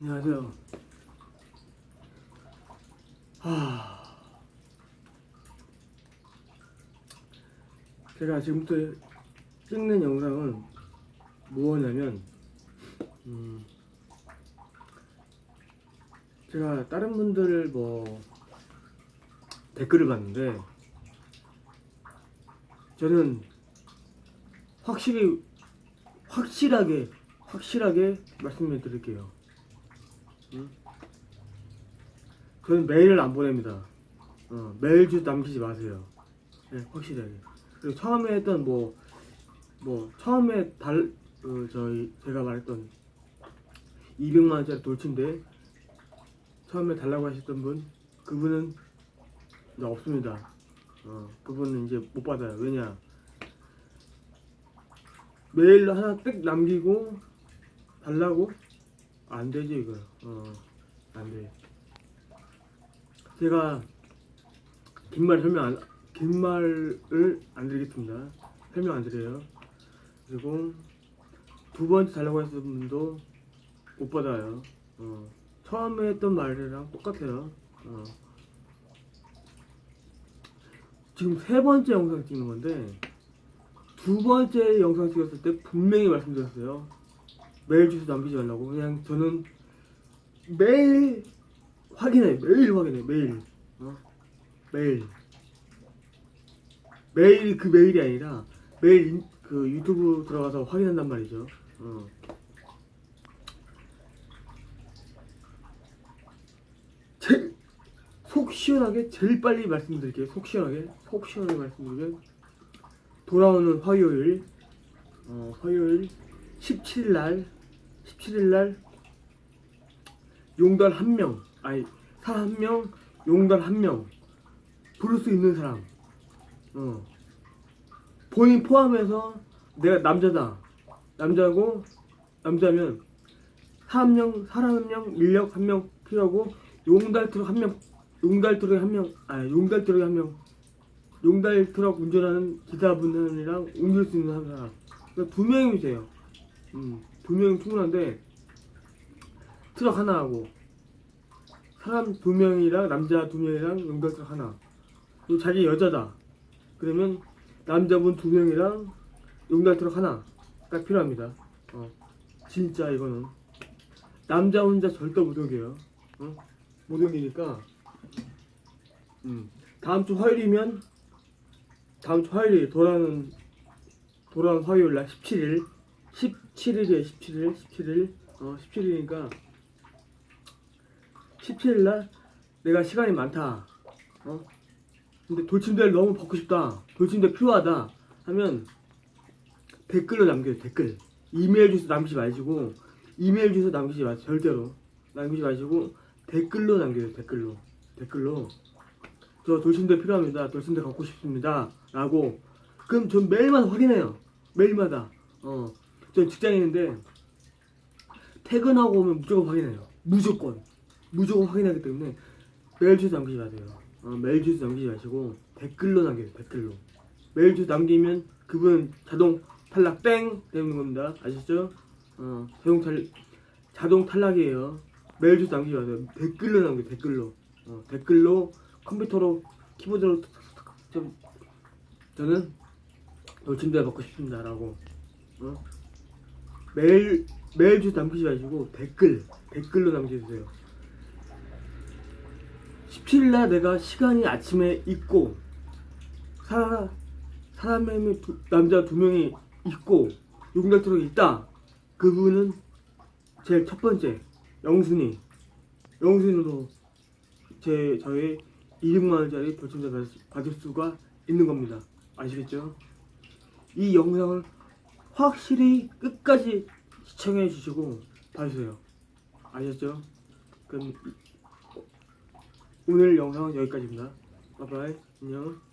안녕하세요. 하... 제가 지금부터 찍는 영상은 무엇냐면, 음, 제가 다른 분들 뭐 댓글을 봤는데, 저는 확실히, 확실하게, 확실하게 말씀을 드릴게요. 저는 메일을 안 보냅니다. 어, 메일 주소 남기지 마세요. 네, 확실하게. 그리고 처음에 했던 뭐, 뭐, 처음에 달, 어, 저희, 제가 말했던 200만원짜리 돌침대, 처음에 달라고 하셨던 분, 그분은 이제 없습니다. 어, 그분은 이제 못 받아요. 왜냐. 메일로 하나 뜩 남기고, 달라고? 안 되지, 이거. 어, 안 돼. 제가 긴말 설명 안, 긴 말을 안 드리겠습니다. 설명 안 드려요. 그리고 두 번째 달라고 했던 분도 못 받아요. 어, 처음에 했던 말이랑 똑같아요. 어. 지금 세 번째 영상 찍는 건데 두 번째 영상 찍었을 때 분명히 말씀드렸어요. 메일 주소 남기지 말라고. 그냥 저는 매일 확인해 매일 확인해 매일. 어? 매일. 매일 그 메일이 아니라 매일 인- 그 유튜브 들어가서 확인한단 말이죠. 어. 제일 속 시원하게 제일 빨리 말씀드릴게요. 속 시원하게. 속 시원하게 말씀드리면 돌아오는 화요일 어, 화요일 17일 날 17일 날 용달 한 명, 아니 사람 한 명, 용달 한 명 부를 수 있는 사람. 어. 본인 포함해서 내가 남자다. 남자고 남자면 사람 한 명, 사람 한 명, 인력 한 명 필요하고 용달 트럭 한 명, 용달 트럭 한 명, 아니 용달 트럭 한 명, 용달 트럭 운전하는 기사분이랑 옮길 수 있는 한 사람. 그러니까 두 명이면 돼요. 음, 두 명이 충분한데 트럭 하나 하고 사람 두 명이랑 남자 두 명이랑 용달 트럭 하나. 그리고 자기 여자다. 그러면 남자분 두 명이랑 용달 트럭 하나 딱 필요합니다. 어 진짜 이거는. 남자 혼자 절대 못 옮겨요. 어? 못 옮기니까. 음 다음 주 화요일이면 다음 주 화요일이 돌아오는 돌아오는 화요일 날 17일 17일이에요 17일 17일 어 17일이니까 17일 날 내가 시간이 많다. 어? 근데 돌침대를 너무 받고 싶다. 돌침대 필요하다. 하면 댓글로 남겨요. 댓글. 이메일 주소 남기지 마시고 이메일 주소 남기지 마세요. 절대로 남기지 마시고 댓글로 남겨요. 댓글로. 댓글로 저 돌침대 필요합니다. 돌침대 갖고 싶습니다. 라고 그럼 전 매일마다 확인해요. 매일마다. 어. 전 직장인인데 퇴근하고 오면 무조건 확인해요. 무조건. 무조건 확인하기 때문에 메일 주소 남기지 마세요. 어, 메일 주소 남기지 마시고 댓글로 남겨요. 댓글로. 메일 주소 남기면 그분 자동 탈락 땡 되는 겁니다. 아시죠? 어, 자동 탈 자동 탈락이에요. 메일 주소 남기지 마세요. 댓글로 남겨 요 댓글로. 어, 댓글로 컴퓨터로 키보드로 좀 저는 돌침대 받고 싶습니다라고. 어? 메일 메일 주소 남기지 마시고 댓글 댓글로 남겨주세요. 17일 날 내가 시간이 아침에 있고 사람 사람이 두- 남자 두 명이 있고 용달트럭이 있다. 그분은 제일 첫 번째 영순이 영순으로 제 저의 200만 원짜리 수- 받을 수가 있는 겁니다. 아시겠죠? 이 영상을 확실히 끝까지 시청해 주시고 봐주세요. 아셨죠? 그럼 오늘 영상은 여기까지입니다. 바이바이. 안녕.